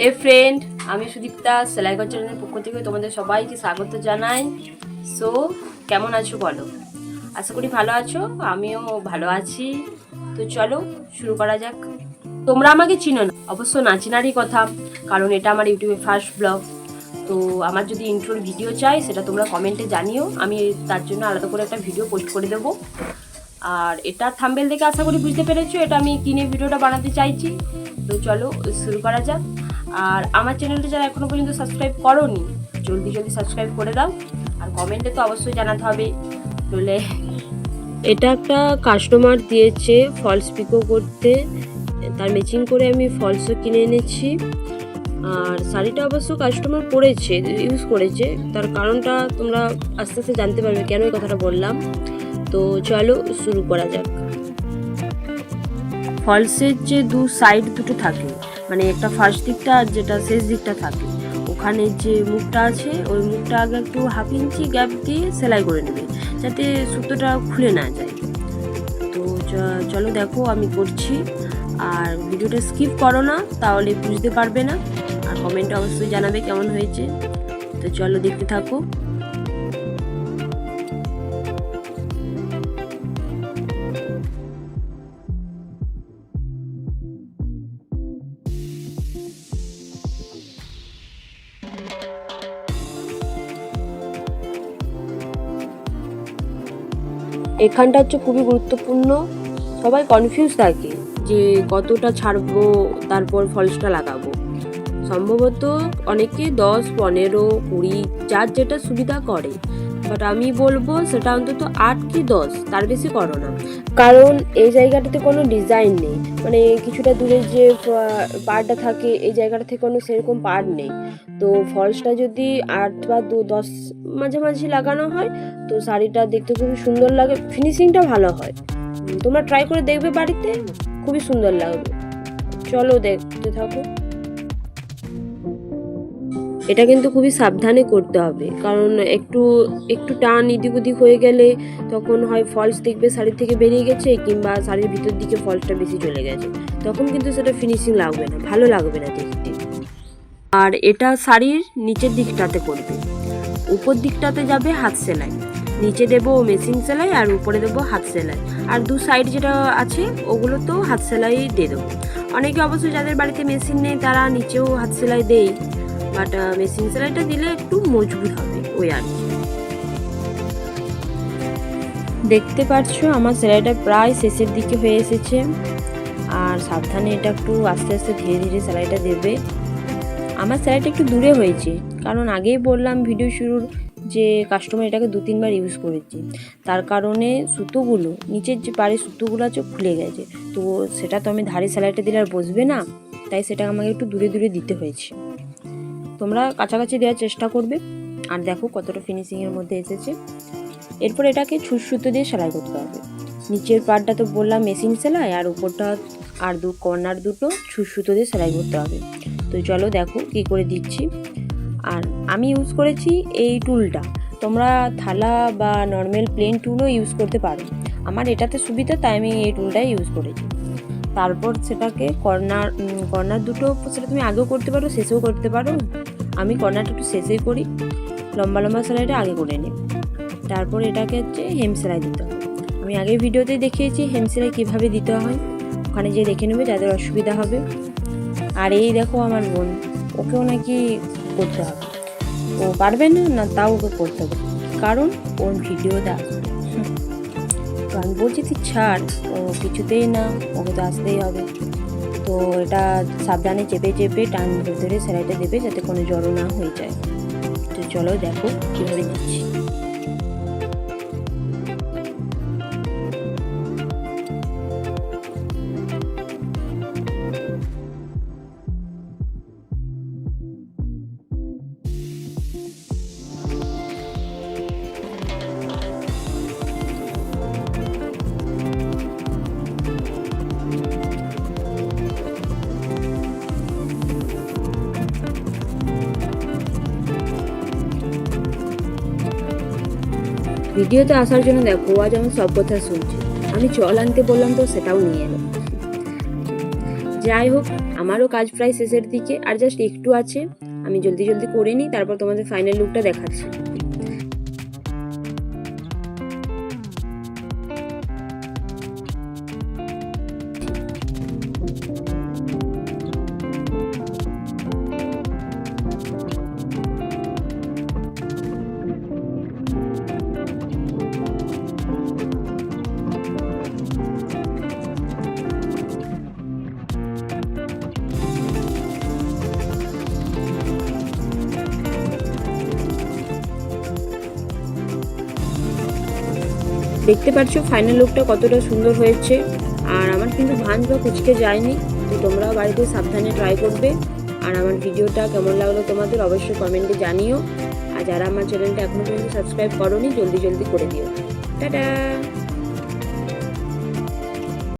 হে friend আমি সুদীপ্তা সেলাইগর চ্যানেলের পক্ষ থেকে তোমাদের সবাইকে স্বাগত জানাই। সো কেমন আছো বলো? আশা করি ভালো আছো, আমিও ভালো আছি। তো চলো, শুরু করা যাক। তোমরা আমাকে চিনো না, অবশ্য না চেনারই কথা, কারণ এটা আমার ইউটিউবে ফার্স্ট ব্লগ তো আমার যদি ইন্ট্রোর ভিডিও চাই, সেটা তোমরা কমেন্টে জানিও, আমি তার জন্য আলাদা করে একটা ভিডিও পোস্ট করে দেবো। আর এটা থাম্বেল দেখে আশা করি বুঝতে পেরেছ, এটা আমি কিনে ভিডিওটা বানাতে চাইছি। তো চলো, শুরু করা যাক। আর আমার চ্যানেলটা যারা এখনও পর্যন্ত সাবস্ক্রাইব করোনি জলদি জলদি সাবস্ক্রাইব করে দাও। আর কমেন্টে তো অবশ্যই জানাতে হবে। নইলে এটা একটা কাস্টমার দিয়েছে ফলস পিকো করতে। তার ম্যাচিং করে আমি ফলসও কিনে এনেছি। আর শাড়িটা অবশ্য কাস্টমার পরেছে ইউজ করেছে। তার কারণটা তোমরা আস্তে আস্তে জানতে পারবে কেন এই কথাটা বললাম। তো চলো শুরু করা যাক। ফলসের যে দু সাইড দুটো থাকে মানে একটা ফার্স্ট দিকটা যেটা শেষ দিকটা থাকে। ওখানে যে মুখটা আছে, ওই মুখটা আগে একটু হাফ ইঞ্চি গ্যাপ দিয়ে সেলাই করে নেবে, যাতে সুতোটা খুলে না যায়। তো চলো দেখো আমি করছি। আর ভিডিওটা স্কিপ করো না, তাহলে বুঝতে পারবে না। আর কমেন্টে অবশ্যই জানাবে কেমন হয়েছে। তো চলো দেখতে থাকো। এখানটা হচ্ছে খুবই গুরুত্বপূর্ণ। সবাই কনফিউজ থাকে যে কতটা ছাড়বো, তারপর ফলসটা লাগাবো। সম্ভবত অনেকে দশ, পনেরো, কুড়ি, যার যেটা সুবিধা করে। বাট আমি বলব সেটা অন্তত আট কি দশ, তার বেশি করো না। কারণ এই জায়গাটাতে কোনো ডিজাইন নেই। মানে কিছুটা দূরে যে পাড়টা থাকে, এই জায়গাটা থেকে কোনো সেরকম পাড় নেই। তো ফলসটা যদি আট বা দু, দশ মাঝামাঝি লাগানো হয়, তো শাড়িটা দেখতে খুবই সুন্দর লাগে ফিনিশিংটা ভালো হয়। তোমরা ট্রাই করে দেখবে বাড়িতে, খুবই সুন্দর লাগবে। চলো দেখতে থাকো। এটা কিন্তু খুবই সাবধানে করতে হবে। কারণ একটু একটু টান এদিক উদিক হয়ে গেলে তখন হয় ফলস দেখবে শাড়ির থেকে বেরিয়ে গেছে কিংবা শাড়ির ভিতর দিকে ফলসটা বেশি চলে গেছে। তখন কিন্তু সেটা ফিনিশিং লাগবে না, ভালো লাগবে না দেখতে। আর এটা শাড়ির নিচের দিকটাতে করবে উপর দিকটাতে যাবে হাত সেলাই। নিচে দেবো মেশিন সেলাই আর উপরে দেবো হাত সেলাই। আর দু সাইড যেটা আছে, ওগুলো তো হাত সেলাই দিয়ে দেবো। অনেকে অবশ্য যাদের বাড়িতে মেশিন নেই তারা নিচেও হাত সেলাই দেয় বাট মেশিন সেলাইটা দিলে একটু মজবুত হবে, ওই আর কি। দেখতে পাচ্ছ আমার সেলাইটা প্রায় শেষের দিকে হয়ে এসেছে। আর সাবধানে এটা একটু আস্তে আস্তে ধীরে ধীরে সেলাইটা দেবে। আমার সেলাইটা একটু দূরে হয়েছে, কারণ আগেই বললাম ভিডিও শুরুর যে কাস্টমার এটাকে দু, তিনবার ইউজ করেছে। তার কারণে সুতোগুলো, নিচের যে পাড়ে সুতোগুলো আছে খুলে গেছে। তো সেটা তো আমি ধারে সেলাইটা দিলে আর বসবে না, তাই সেটা আমাকে একটু দূরে দূরে দিতে হয়েছে। তোমরা কাছাকাছি দেওয়ার চেষ্টা করবে। আর দেখো কতটা ফিনিশিংয়ের মধ্যে এসেছে। এরপর এটাকে ছুঁচ সুতো দিয়ে সেলাই করতে হবে। নিচের পার্টটা তো বললাম মেশিন সেলাই, আর উপরটা আর দু কর্নার দুটো ছুঁচ সুতো দিয়ে সেলাই করতে হবে। তো চলো দেখো কী করে দিচ্ছি। আর আমি ইউজ করেছি এই টুলটা তোমরা থালা বা নর্মাল প্লেন টুলও ইউজ করতে পারো। আমার এটাতে সুবিধা, তাই আমি এই টুলটাই ইউজ করেছি। তারপর সেটাকে কর্নার কর্নার দুটো সেটা তুমি আগেও করতে পারো, শেষেও করতে পারো। আমি কর্নারটা একটু শেষেই করি। লম্বা লম্বা সেলাইটা আগে করে নিই। তারপর এটাকে হচ্ছে হেম সেলাই দিতে হবে। আমি আগে ভিডিওতে দেখিয়েছি হেম সেলাই কীভাবে দিতে হয়। ওখানে যেয়ে দেখে নেবে, যাদের অসুবিধা হবে। আর এই দেখো আমার বোন, ওকেও নাকি করতে হবে। ও পারবে না? না, তাও ওকে করতে হবে। কারণ ওর ভিডিওতে আসবে তো আমি বলছি তুই ছাড় ও কিছুতেই না, ওকে তো আসতেই হবে। তো এটা সাবধানে চেপে চেপে টান ধরে ধরে সেলাইটা দেবে যাতে কোনো জড়ো না হয়ে যায়। তো চলো দেখো কীভাবে দিচ্ছি। ভিডিওতে আসার জন্য দেখো আজ আমার সব কথা শুনছে। আমি চল আনতে বললাম তো সেটাও নিয়ে এলো। যাই হোক, আমারও কাজ প্রায় শেষের দিকে, আর জাস্ট একটু আছে। আমি জলদি জলদি করে নিই, তারপর তোমাদের ফাইনাল লুকটা দেখাচ্ছি। দেখতে পাচ্ছ ফাইনাল লুকটা কতটা সুন্দর হয়েছে। আর আমার কিন্তু ভাঁজ বা কুচকে যায়নি তো তোমরাও বাড়িতে সাবধানে ট্রাই করবে। আর আমার ভিডিওটা কেমন লাগল তোমাদের অবশ্যই কমেন্টে জানিও। আর যারা আমার চ্যানেলটা এখনও পর্যন্ত সাবস্ক্রাইব করোনি, জলদি জলদি করে দিও। টাটা!